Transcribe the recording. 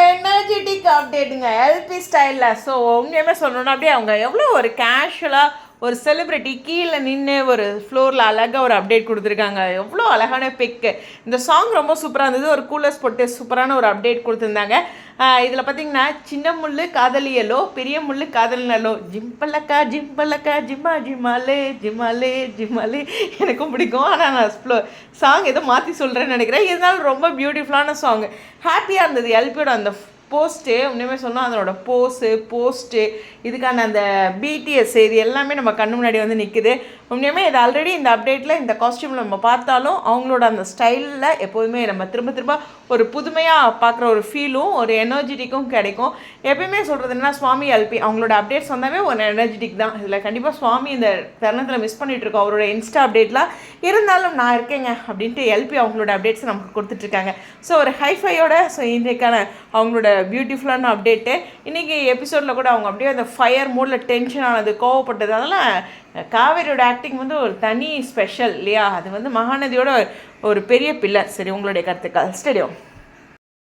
Energetic அப்டேட்டுங்க LP ஸ்டைலில் so உண்மையுமே சொல்லணும்னா அப்படியே அவங்க எவ்வளோ ஒரு கேஷுவலாக ஒரு செலிப்ரிட்டி கீழே நின்று ஒரு ஃப்ளோரில் அழகாக ஒரு அப்டேட் கொடுத்துருக்காங்க. எவ்வளோ அழகான பிக்கு இந்த சாங் ரொம்ப சூப்பராக இருந்தது. ஒரு கூலர்ஸ் போட்டு சூப்பரான ஒரு அப்டேட் கொடுத்துருந்தாங்க. இதில் பார்த்தீங்கன்னா சின்ன முள் காதலியலோ பெரிய முள்ளு காதலினலோ ஜிம்பலக்கா ஜிம்பலக்கா ஜிம்மா ஜிமாலே ஜிமாலே ஜிமாலே எனக்கும் பிடிக்கும். ஆனால் நான் ஃப்ளோ சாங் ஏதோ மாற்றி சொல்கிறேன்னு நினைக்கிறேன். இருந்தாலும் ரொம்ப பியூட்டிஃபுல்லான சாங் ஹாப்பியாக இருந்தது. எல்பியோட அந்த போஸ்ட்டு உண்மையுமே சொன்னால் அதனோட போஸு போஸ்ட்டு இதுக்கான அந்த பிடிஎஸ் இது எல்லாமே நம்ம கண்ணு முன்னாடி வந்து நிற்குது உண்மையுமே இது ஆல்ரெடி இந்த அப்டேட்டில் இந்த காஸ்டியூமில் நம்ம பார்த்தாலும் அவங்களோட அந்த ஸ்டைலில் எப்போதுமே நம்ம திரும்ப திரும்ப ஒரு புதுமையாக பார்க்குற ஒரு ஃபீலும் ஒரு எனர்ஜெட்டிக்கும் கிடைக்கும். எப்பயுமே சொல்கிறது என்ன சுவாமி எல்பி அவங்களோட அப்டேட்ஸ் வந்தாவே ஒரு எனர்ஜெட்டிக் தான். இதில் கண்டிப்பாக சுவாமி இந்த தருணத்தில் மிஸ் பண்ணிகிட்ருக்கோம் இருக்கோம். அவரோட இன்ஸ்டா அப்டேட்லாம் இருந்தாலும் நான் இருக்கேங்க அப்படின்ட்டு எல்பி அவங்களோட அப்டேட்ஸ் நமக்கு கொடுத்துட்ருக்காங்க ஸோ ஒரு ஹைஃபையோட ஸோ இன்றைக்கான அவங்களோட பியூட்டிஃபுல்லான அப்டேட்டு இன்றைக்கி எபிசோடில் கூட அவங்க அப்படியே அந்த ஃபயர் மூடில் டென்ஷன் ஆனது கோவப்பட்டது. அதெல்லாம் காவேரியோட ஆக்டிங் வந்து ஒரு தனி ஸ்பெஷல் இல்லையா? அது வந்து மகாநதியோட ஒரு பெரிய பில்லர் சரி உங்களுடைய கருத்துக்கள். ஸ்டேடியம்